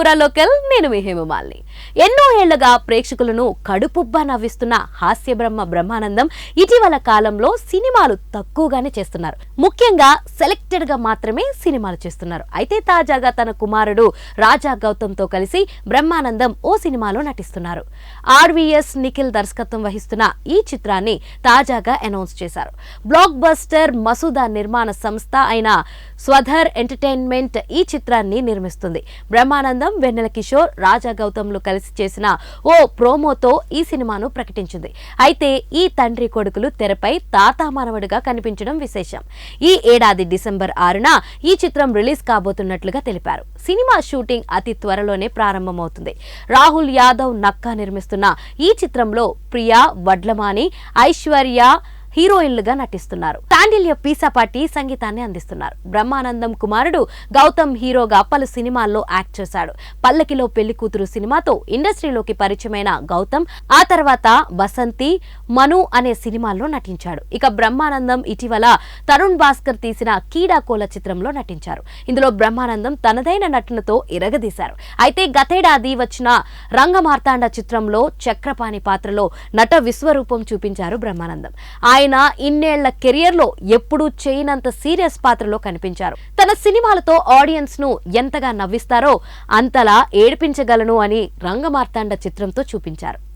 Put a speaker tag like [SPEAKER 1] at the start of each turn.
[SPEAKER 1] పూరా లోకల్ నేను మీ హేమమాలిని. ఎన్నో ఏళ్ళుగా ప్రేక్షకులను కడుపుబ్బా నవ్విస్తున్న హాస్య బ్రహ్మ బ్రహ్మానందం ఇటీవల కాలంలో సినిమాలు తక్కువగానే చేస్తున్నారు. ముఖ్యంగా సెలెక్టెడ్గా మాత్రమే సినిమాలు చేస్తున్నారు. అయితే తాజాగా తన కుమారుడు రాజా గౌతమ్తో కలిసి బ్రహ్మానందం ఓ సినిమాలో నటిస్తున్నారు. ఆర్వీఎస్ నిఖిల్ దర్శకత్వం వహిస్తున్న ఈ చిత్రాన్ని తాజాగా అనౌన్స్ చేశారు. బ్లాక్ బస్టర్ మసూదా నిర్మాణ సంస్థ అయిన స్వధర్ ఎంటర్టైన్మెంట్ ఈ చిత్రాన్ని నిర్మిస్తుంది. బ్రహ్మానందం వెన్నెల కిషోర్ రాజా గౌతమ్లు కలిసి చేసిన ఓ ప్రోమోతో ఈ సినిమాను ప్రకటించింది. అయితే ఈ తండ్రి కొడుకులు తెరపై తాత మనవడిగా కనిపించడం విశేషం. ఈ ఏడాది డిసెంబర్ ఆరున ఈ చిత్రం రిలీజ్ కాబోతున్నట్లుగా తెలిపారు. సినిమా షూటింగ్ అతి త్వరలోనే ప్రారంభమవుతుంది. రాహుల్ యాదవ్ నక్కా నిర్మిస్తున్న ఈ చిత్రంలో ప్రియా వడ్లమాని ఐశ్వర్య హీరోయిన్లుగా నటిస్తున్నారు. తాండిల్య పీసాపాటి సంగీతాన్ని అందిస్తున్నారు. బ్రహ్మానందం కుమారుడు గౌతమ్ హీరోగా పలు సినిమాల్లో యాక్ట్ చేశాడు. పల్లకిలో పెళ్ళి కూతురు సినిమాతో ఇండస్ట్రీలోకి పరిచయమైన గౌతమ్ ఆ తర్వాత వసంతి మను అనే సినిమాల్లో నటించాడు. ఇక బ్రహ్మానందం ఇటీవల తరుణ్ భాస్కర్ తీసిన కీడాకోల చిత్రంలో నటించారు. ఇందులో బ్రహ్మానందం తనదైన నటనతో ఇరగదీశారు అయితే గతేడాది వచ్చిన రంగమార్తాండ చిత్రంలో చక్రపాణి పాత్రలో నట విశ్వరూపం చూపించారు బ్రహ్మానందం. ఆయన ఇన్నేళ్ళ కెరియర్లో ఎప్పుడూ చేయనంత సీరియస్ పాత్రలో కనిపించారు. తన సినిమాలతో ఆడియన్స్ను ఎంతగా నవ్విస్తారో అంతలా ఏడిపించగలను అని రంగమార్తాండ చిత్రంతో చూపించారు.